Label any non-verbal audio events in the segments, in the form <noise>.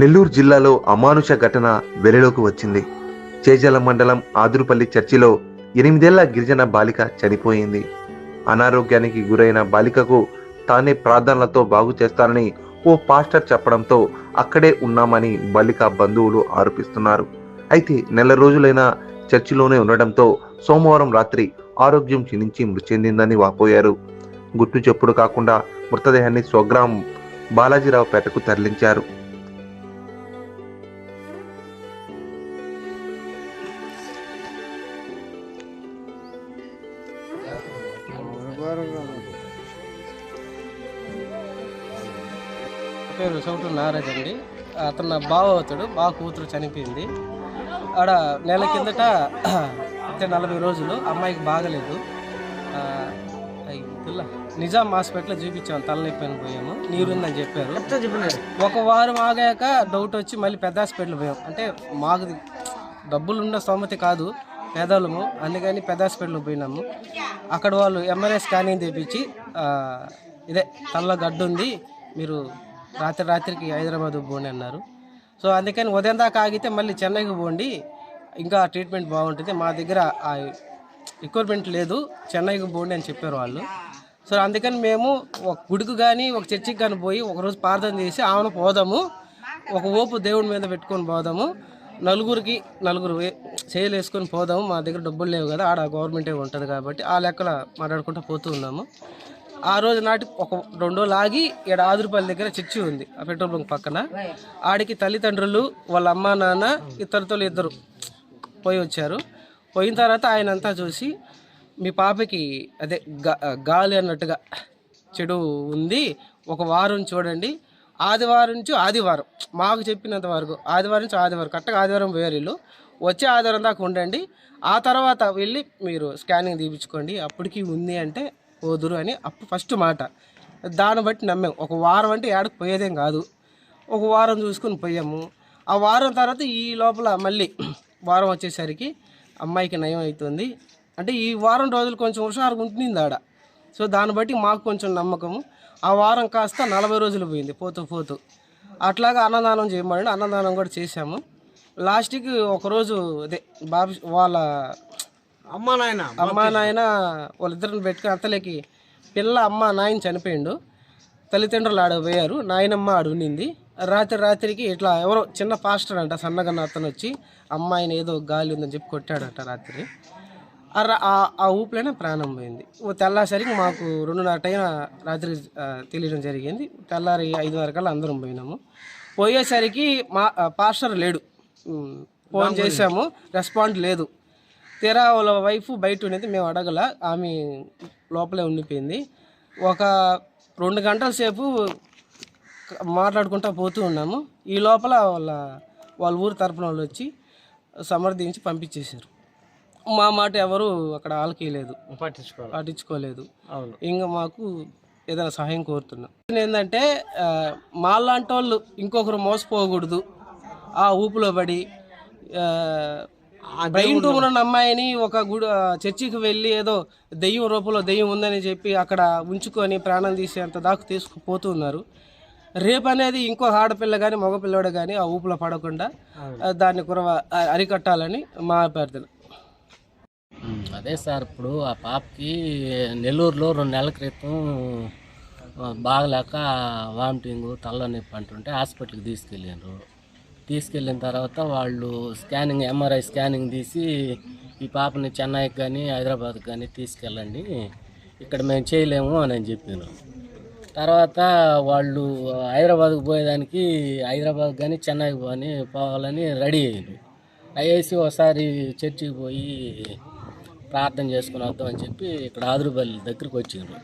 నెల్లూరు జిల్లాలో అమానుష ఘటన వెలులోకి వచ్చింది. చేజల మండలం ఆదురుపల్లి చర్చిలో ఎనిమిదేళ్ళ గిరిజన బాలిక చనిపోయింది. అనారోగ్యానికి గురైన బాలికకు తానే ప్రార్థనలతో బాగు చేస్తానని ఓ పాస్టర్ చెప్పడంతో అక్కడే ఉన్నామని బాలిక బంధువులు ఆరోపిస్తున్నారు. అయితే నెల రోజులైన చర్చిలోనే ఉండడంతో సోమవారం రాత్రి ఆరోగ్యం క్షీణించి మృతి చెందిందని వాపోయారు. గుట్టు చెప్పుడు కాకుండా మృతదేహాన్ని స్వగ్రామం బాలాజీరావుపేటకు తరలించారు. పేరు సౌటు నారాజ్ అండి. అతను నా బావ అవుతాడు బావ కూతురు చనిపోయింది. ఆడ నెల కిందట అంటే నలభై రోజులు అమ్మాయికి బాగలేదు. నిజాం హాస్పిటల్లో చూపించాము తలనొప్పి అని పోయాము. నీరుందని చెప్పారు. ఒక వారం ఆగాక డౌట్ వచ్చి మళ్ళీ పెద్ద హాస్పిటల్ పోయాం. అంటే మాకు డబ్బులు ఉన్న స్తోమత కాదు పేదలము అందుకని పెద్ద హాస్పిటల్కి పోయినాము. అక్కడ వాళ్ళు ఎంఆర్ఐ స్కానింగ్ తెప్పించి ఇదే తలలో గడ్డు ఉంది. మీరు రాత్రి రాత్రికి హైదరాబాద్ పోండి అన్నారు. సో అందుకని ఉదయం దాకా ఆగితే మళ్ళీ చెన్నైకి పోండి. ఇంకా ట్రీట్మెంట్ బాగుంటుంది. మా దగ్గర ఎక్విప్మెంట్ లేదు. చెన్నైకి పోండి అని చెప్పారు వాళ్ళు. సో అందుకని మేము ఒక గుడికి కానీ ఒక చర్చికి కానీ పోయి ఒకరోజు ప్రార్థన చేసి ఆమెను పోదాము. ఒక ఓపు దేవుడి మీద పెట్టుకొని పోదాము. నలుగురికి నలుగురు చేయలు వేసుకొని పోదాము. మా దగ్గర డబ్బులు లేవు కదా. ఆడ గవర్నమెంటే ఉంటుంది కాబట్టి ఆ లెక్కల మాట్లాడుకుంటూ పోతూ ఉన్నాము. ఆ రోజు నాటి ఒక రెండు లాగి ఇక్కడ ఆదురుపల్లి దగ్గర చర్చి ఉంది ఆ పెట్రోల్ బంక్ పక్కన. ఆడికి తల్లిదండ్రులు వాళ్ళ అమ్మ నాన్న ఇద్దరితో ఇద్దరు పోయి వచ్చారు. పోయిన తర్వాత ఆయన అంతా చూసి మీ పాపకి అదే గాలి అన్నట్టుగా చెడు ఉంది ఒక వారం చూడండి. ఆదివారం నుంచి ఆదివారం మాకు చెప్పినంత వరకు ఆదివారం నుంచి ఆదివారం కరెక్ట్గా ఆదివారం పోయారు వీళ్ళు. వచ్చే ఆదివారం దాకా ఉండండి. ఆ తర్వాత వెళ్ళి మీరు స్కానింగ్ తీపించుకోండి అప్పటికి ఉంది అంటే పోదురు అని అప్పుడు ఫస్ట్ మాట. దాన్ని బట్టి నమ్మాం. ఒక వారం అంటే ఏడకు పోయేదేం కాదు. ఒక వారం చూసుకుని పోయాము. ఆ వారం తర్వాత ఈ లోపల మళ్ళీ <clears throat> వారం వచ్చేసరికి అమ్మాయికి నయం అవుతుంది అంటే ఈ వారం రోజులు కొంచెం హుషారుగా ఉంటుంది ఆడ. సో దాన్ని బట్టి మాకు కొంచెం నమ్మకము. ఆ వారం కాస్త నలభై రోజులు పోయింది పోతూ పోతూ. అట్లాగా అన్నదానం చేయమని అన్నదానం కూడా చేశాము. లాస్ట్కి ఒకరోజు అదే బాబు వాళ్ళ అమ్మా నాయన అమ్మ నాయన వాళ్ళిద్దరిని పెట్టుకుని అత్తలేకి పిల్ల అమ్మ నాయన చనిపోయిండు. తల్లిదండ్రులు ఆడ పోయారు. నాయనమ్మ ఆడ ఉండింది. రాత్రి రాత్రికి ఇట్లా ఎవరో చిన్న పాస్టర్ అంట సన్నగన్న అతను వచ్చి అమ్మాయిని ఏదో గాలి ఉందని చెప్పి కొట్టాడట రాత్రి. ఆ ఊపిలోనే ప్రాణం పోయింది. ఓ తెల్లాసరికి మాకు రెండున్నర టైం రాత్రి తెలియడం జరిగింది. తెల్లారి ఐదున్నర కల్లా అందరం పోయినాము. పోయేసరికి మా పాస్టర్ లేడు. ఫోన్ చేసాము రెస్పాండ్ లేదు. తీరా వాళ్ళ వైఫ్ బయట ఉండేది మేము అడగల ఆమె లోపలే ఉండిపోయింది. ఒక రెండు గంటల సేపు మాట్లాడుకుంటా పోతూ ఉన్నాము. ఈ లోపల వాళ్ళ వాళ్ళ ఊరు తరపున వాళ్ళు వచ్చి సమర్థించి పంపించేశారు. మా మాట ఎవరు అక్కడ ఆలకేయలేదు. పట్టించుకోవాలి పాటించుకోలేదు అవును. ఇంకా మాకు ఏదైనా సహాయం కోరుతున్నాం. ఏంటంటే మాలాంటి వాళ్ళు ఇంకొకరు మోసపోకూడదు. ఆ ఊపులో పడి బ్రెయిన్ ట్యూమర్ ఉన్న అమ్మాయిని ఒక గుడి చర్చికి వెళ్ళి ఏదో దెయ్యం రూపంలో దెయ్యం ఉందని చెప్పి అక్కడ ఉంచుకొని ప్రాణం తీసేంత దాకా తీసుకుపోతూ ఉన్నారు. రేపు అనేది ఇంకో ఆడపిల్ల కానీ మగపిల్లవాడు కానీ ఆ ఊపులో పడకుండా దాన్ని కురవ అరికట్టాలని మా అభ్యర్థన. ఉమ్, అదే సార్ ఇప్పుడు ఆ పాపకి నెల్లూరులో రెండు నెలల క్రితం బాగలేక వామిటింగ్ తల్ల నొప్పి అంటుంటే హాస్పిటల్కి తీసుకెళ్ళారు తీసుకెళ్ళిన తర్వాత వాళ్ళు స్కానింగ్ ఎంఆర్ఐ స్కానింగ్ తీసి ఈ పాపని చెన్నైకి కానీ హైదరాబాద్కి కానీ తీసుకెళ్ళండి. ఇక్కడ మేము చేయలేము అని అని తర్వాత వాళ్ళు హైదరాబాద్కి పోయేదానికి హైదరాబాద్ కానీ చెన్నైకి పోని పోవాలని రెడీ అయ్యారు. అయ్యేసి ఒకసారి చర్చికి పోయి ప్రార్థన చేసుకుని వద్దాం అని చెప్పి ఇక్కడ ఆదురుపల్లి దగ్గరికి వచ్చిండ్రు.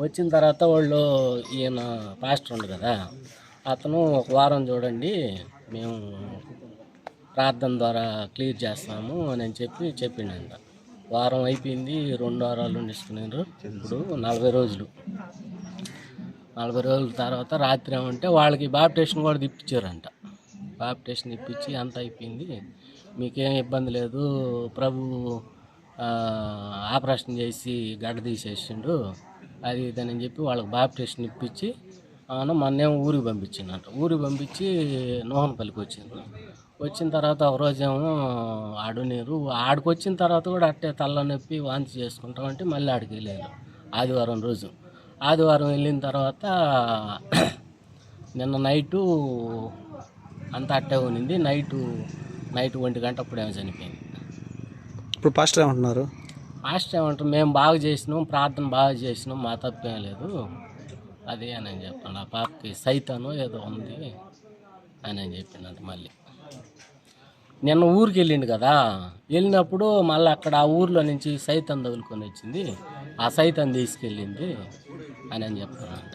వచ్చిన తర్వాత వాళ్ళు ఈయన పాస్టర్ ఉంది కదా అతను ఒక వారం చూడండి మేము ప్రార్థన ద్వారా క్లియర్ చేస్తాము అని చెప్పి చెప్పిండంట. వారం అయిపోయింది రెండు వారాలు ఉండిస్తున్నారు ఇప్పుడు నలభై రోజులు. నలభై రోజుల తర్వాత రాత్రి ఏమంటే వాళ్ళకి బాప్టేషన్ కూడా తిప్పించారంట. బాప్టేషన్ ఇప్పించి అంత అయిపోయింది. మీకేం ఇబ్బంది లేదు. ప్రభు ఆపరేషన్ చేసి గడ్డ తీసేసిండు. అది ఇదని చెప్పి వాళ్ళకి బాప్టేషన్ ఇప్పించి అవును మొన్నేమో ఊరికి పంపించిందంట. ఊరికి పంపించి నోహన్పల్లికి వచ్చింది. వచ్చిన తర్వాత ఒక రోజేమో ఆడు నీరు ఆడికి వచ్చిన తర్వాత కూడా అట్టే తల్ల నొప్పి వాంతి చేసుకుంటామంటే మళ్ళీ ఆడికి వెళ్ళాను ఆదివారం రోజు. ఆదివారం వెళ్ళిన తర్వాత <coughs> నిన్న నైటు అంతా అట్టే ఉన్నింది. నైటు నైట్ ఒంటి గంట అప్పుడేమో చనిపోయింది. ఇప్పుడు పాస్టర్ ఏమంటున్నారు? మాస్టర్ ఏమంటారు మేము బాగా చేసినాం ప్రార్థన బాగా చేసినాం మా తప్పేం లేదు. అదే అని అని చెప్పాను. ఆ పాపకి సైతాను ఏదో ఉంది అని అని మళ్ళీ. నిన్న ఊరికి వెళ్ళిండు కదా వెళ్ళినప్పుడు మళ్ళీ అక్కడ ఆ ఊర్లో నుంచి సైతం తగులుకొని వచ్చింది. ఆ సైతం తీసుకెళ్ళింది అని అని చెప్తున్నాను